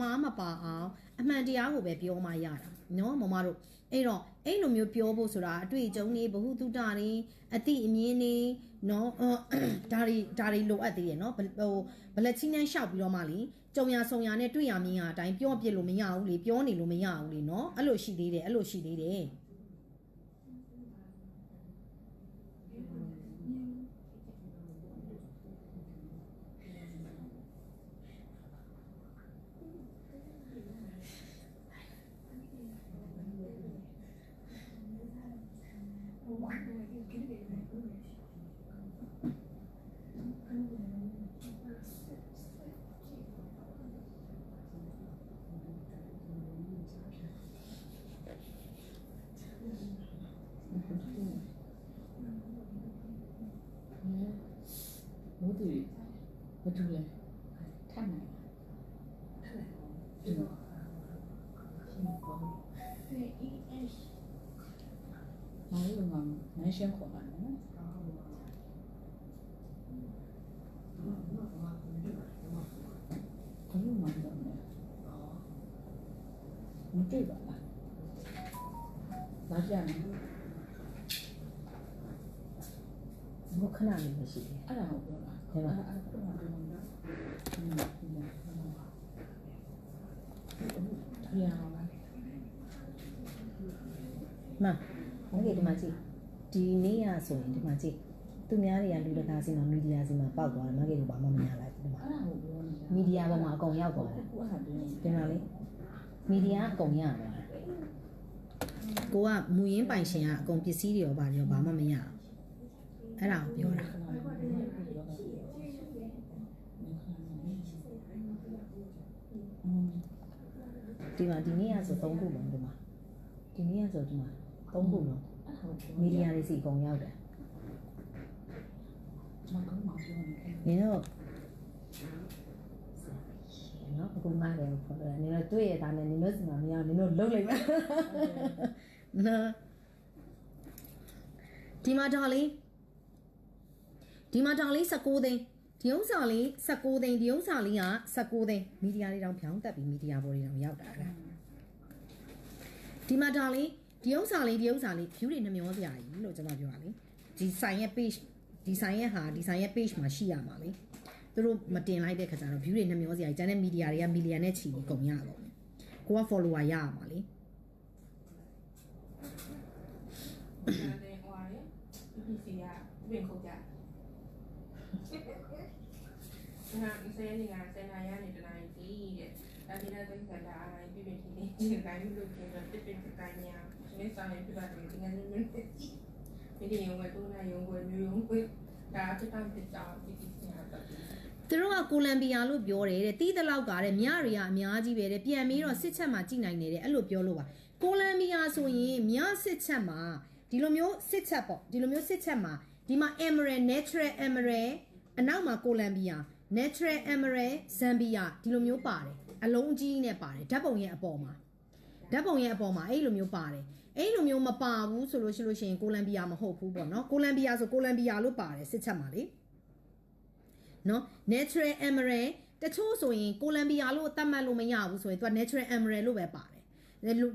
မှားမပါအောင်အမှန်တရားကိုပဲပြောမှရတာနော်မမတို့အဲ့တော့အဲ့လိုမျိုးပြောဖို့ဆိုတာအတွေ့အကြုံတွေဘ ഹു တုတတွေအတိအမြင်တွေနော်ဒါတွေဒါတွေလိုအပ်သေးတယ်နော်ဟိုဘလက်ချင်းနဲ့ရှောက်ပြီးတော့မှလीကြုံရဆုံရနဲ့တွေ့ရမြင်ရအတိုင်းပြောပြလို့မရဘူးလीပြောနေလို့မရဘူးလीနော်အဲ့လိုရှိသေးတယ်အဲ့လိုရှိသေးတယ် မိုးတူမတူလဲထမ်းနိုင်ထမ်းနိုင်ဒီမှာရှင်ပေါ် VES မာရီကငါမန်ရှင်းခေါ်တာနော်ဘယ်လိုမှမလုပ်နဲ့မတွေ့ပါလားလာကြမယ် ဘုခဏလေးမရှိသေးအဲ့ဒါကိုပြောတာဟုတ်လားအဲ့ဒါကိုပြောတာอืมတရားအောင်လားမမကြီးဒီမှာကြည့်ဒီနေ့ရဆိုရင်ဒီမှာကြည့်သူများတွေကလူတကာစီမှာမီဒီယာစီမှာပောက်သွားတယ်မကြီးတို့ဘာမှမရလိုက်ဘူးဒီမှာအဲ့ဒါကိုပြောနေတာမီဒီယာပေါ်မှာအကုန်ရောက်သွားတယ်ကိုအဲ့ဒါပြောနေဒီမှာလေမီဒီယာအကုန်ရသွားတယ်ကိုကမူရင်းပိုင်ရှင်ကအကုန်ပစ္စည်းတွေရောပါတယ်ရောဘာမှမရဘူး အဲ့ဒါကိုပြောတာဒီမှာဒီနေ့ရဆို3ခုလုံးဒီမှာဒီနေ့ရဆိုဒီမှာ3ခုလုံးမီဒီယာတွေစီအကုန်ရောက်တယ်မကောင်းပါဘူးနင်တို့နော်အခုမှလည်းခေါ်တယ်နင်တို့တွေ့ရတာနဲ့နင်တို့စီမှာမရအောင်နင်တို့လှုပ်လိုက်မယ်နော်ဒီမှာဒါလေး ဒီမှာဒါလေး19သိန်းဒီဥစ္စာလေး19သိန်းဒီဥစ္စာလေးက19သိန်းမီဒီယာတွေတောင်ဖြောင်းတက်ပြီးမီဒီယာပေါ်တွေတောင်ရောက်တာလားဒီမှာဒါလေးဒီဥစ္စာလေးဒီဥစ္စာလေး view တွေနှမျောစရာကြီးလို့ကျွန်မပြောတာလေဒီဆိုင်ရဲ့ page ဒီဆိုင်ရဲ့ဟာဒီဆိုင်ရဲ့ page မှာရှိရမှာလေသူတို့မတင်လိုက်တဲ့ခါကျတော့ view တွေနှမျောစရာကြီးကျန်တဲ့ media တွေက million နဲ့ချီပြီးကုန်ရတော့မယ်ကိုက follower ရရမှာလေတယ်ဟိုဟာလေ PC ကပြင်ခုတ်ကြ ဟာဒီစနေကစနေရနေတနိုင်ကြီးတဲ့ဒါဒီနေ့သိစတာအားပြပြချင်းချင်းချင်းတိုင်းလို့ကျတော့တစ်တစ်တိုင်းညာနေဆောင်နေပြပါတယ်ဒီငန်းနေနေဒီဒီရုံဝဲကိုနာရုံဝဲမျိုးရုံဝဲဒါအတက်တန်းပြကြဒီဒီစညာတော့သူတို့ကကိုလံဘီယာလို့ပြောတယ်တဲ့တီးတလောက်ကတဲ့မြတွေကအများကြီးပဲတဲ့ပြန်ပြီးတော့စစ်ချက်မှာကြည်နိုင်နေတယ်အဲ့လိုပြောလို့ပါကိုလံဘီယာဆိုရင်မြစစ်ချက်မှာဒီလိုမျိုးစစ်ချက်ပေါ့ဒီလိုမျိုးစစ်ချက်မှာဒီမှာ emerald natural emerald အနောက်မှာကိုလံဘီယာ natural emerald zambia ဒီလိုမျိုးပါတယ်အလုံးကြီးနဲ့ပါတယ်ဓာတ်ပုံရဲ့အပေါ်မှာဓာတ်ပုံရဲ့အပေါ်မှာအဲ့လိုမျိုးပါတယ်အဲ့လိုမျိုးမပါဘူးဆိုလို့ရှိလို့ရှိရင်ကိုလံဘီယာမဟုတ်ဘူးပေါ့နော်ကိုလံဘီယာဆိုကိုလံဘီယာလို့ပါတယ်စစ်ချက်မှာလေနော် natural emerald တချို့ဆိုရင်ကိုလံဘီယာလို့သတ်မှတ်လို့မရဘူးဆိုရင်သူက natural emerald လို့ပဲပါတယ်လေလူ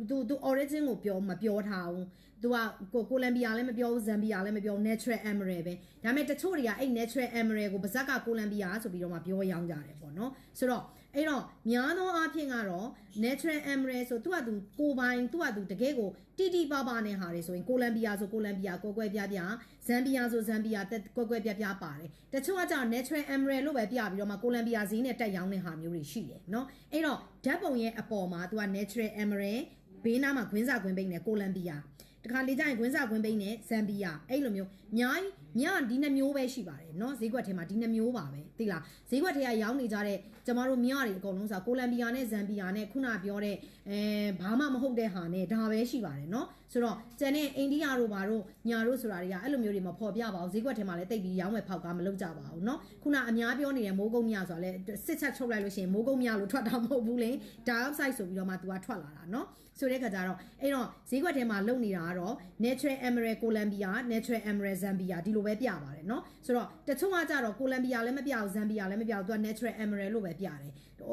သူသူ origin ကိုပြောမပြောထားဘူးသူကကိုကိုလံဘီယာလည်းမပြောဘူးဇမ်ဘီယာလည်းမပြောဘူး natural emerald ပဲဒါပေမဲ့တချို့တွေကအဲ့ natural emerald ကိုပါဇက်ကကိုလံဘီယာဆိုပြီးတော့မှပြောရောင်းကြတယ်ပေါ့နော်ဆိုတော့ အဲ့တော့များသောအားဖြင့်ကတော့ natural emerald ဆိုသူကသူကိုပိုင်သူကသူတကယ်ကိုတိတိပပနဲ့ဟာတွေဆိုရင်ကိုလံဘီယာဆိုကိုလံဘီယာကွဲကွဲပြားပြားဇမ်ဘီယာဆိုဇမ်ဘီယာတက်ကွဲကွဲပြားပြားပါတယ်တချို့ကကြောင့် natural emerald လို့ပဲပြပြီးတော့မှကိုလံဘီယာဈေးနဲ့တက်ရောင်းတဲ့ဟာမျိုးတွေရှိတယ်เนาะအဲ့တော့ဓာတ်ပုံရဲ့အပေါ်မှာသူက natural emerald ဘေးနားမှာဂွင်းစာဂွင်းပိတ်နဲ့ကိုလံဘီယာ တခါလေကျရင်ဂွင်းစာဂွင်းပိတ်နဲ့ဇမ်ဘီယာအဲ့လိုမျိုးအများကြီးမြားဒီနှမျိုးပဲရှိပါတယ်เนาะဈေးကွက်ထဲမှာဒီနှမျိုးပါပဲသိလားဈေးကွက်ထဲကရောင်းနေကြတဲ့ကျမတို့မြားတွေအကုန်လုံးဆိုကိုလံဘီယာနဲ့ဇမ်ဘီယာနဲ့ခုနပြောတဲ့အဲဘာမှမဟုတ်တဲ့ဟာနဲ့ဒါပဲရှိပါတယ်เนาะဆိုတော့ကျန်တဲ့အိန္ဒိယတို့ဘာတို့ညာတို့ဆိုတာတွေကအဲ့လိုမျိုးတွေမဖော်ပြပါဘူးဈေးကွက်ထဲမှာလည်းတိတ်ပြီးရောင်းဝယ်ဖောက်ကားမလုပ်ကြပါဘူးเนาะခုနအများပြောနေတဲ့မိုးကုတ်မြဆိုတာလည်းစစ်ချက်ချုပ်လိုက်လို့ရှိရင်မိုးကုတ်မြလို့ထွက်တာမဟုတ်ဘူးလေ dioxide ဆိုပြီးတော့မှသူကထွက်လာတာเนาะ ဆိုတဲ့ခါကျတော့အဲ့တော့ဈေးကွက်ထဲမှာလုံနေတာကတော့ natural emerald columbia natural emerald ဇမ်ဘီယာဒီလိုပဲပြပါတယ်เนาะဆိုတော့တချို့ကကြတော့ကိုလံဘီယာလည်းမပြဘူးဇမ်ဘီယာလည်းမပြဘူးသူက natural emerald လို့ပဲပြတယ်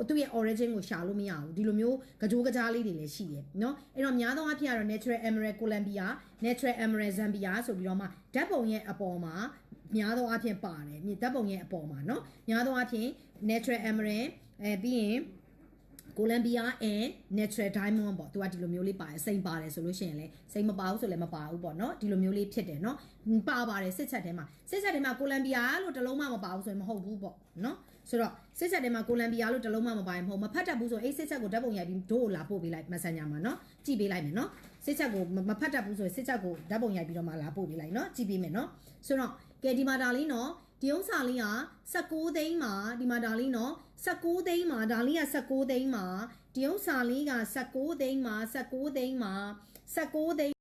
သူ့ရဲ့ origin ကိုရှာလို့မရဘူးဒီလိုမျိုးကြိုးကကြားလေးတွေလည်းရှိတယ်เนาะအဲ့တော့များသောအားဖြင့်ကတော့ natural emerald Colombia natural emerald Zambia ဆိုပြီးတော့မှဓာတ်ပုံရဲ့အပေါ်မှာများသောအားဖြင့်ပါတယ်မြေဓာတ်ပုံရဲ့အပေါ်မှာเนาะများသောအားဖြင့် natural emerald အဲပြီးရင် ကိုလံဘီယာ and natural diamond ပေါ့သူကဒီလိုမျိုးလေးပါတယ်စိမ့်ပါတယ်ဆိုလို့ရှိရင်လည်းစိမ့်မပါဘူးဆိုလည်းမပါဘူးပေါ့နော်ဒီလိုမျိုးလေးဖြစ်တယ်နော်ပါပါတယ်စစ်ချက်ထဲမှာစစ်ချက်ထဲမှာကိုလံဘီယာလို့တစ်လုံးမှမပါဘူးဆိုရင်မဟုတ်ဘူးပေါ့နော်ဆိုတော့စစ်ချက်ထဲမှာကိုလံဘီယာလို့တစ်လုံးမှမပါရင်မဟုတ်မဖတ်တတ်ဘူးဆိုရင်အဲ့စစ်ချက်ကိုဓာတ်ပုံရိုက်ပြီးတို့ကိုလာပို့ပေးလိုက် messenger မှာနော်ကြည့်ပေးလိုက်မယ်နော်စစ်ချက်ကိုမဖတ်တတ်ဘူးဆိုရင်စစ်ချက်ကိုဓာတ်ပုံရိုက်ပြီးတော့မှလာပို့ပေးလိုက်နော်ကြည့်ပေးမယ်နော်ဆိုတော့ကဲဒီမှာဒါလေးနော် ဒီဥစ္စာလေးက16သိန်းမှာဒီမှာဒါလေးနော်16သိန်းမှာဒါလေးက16သိန်းမှာဒီဥစ္စာလေးက16သိန်းမှာ16သိန်းမှာ16သိန်း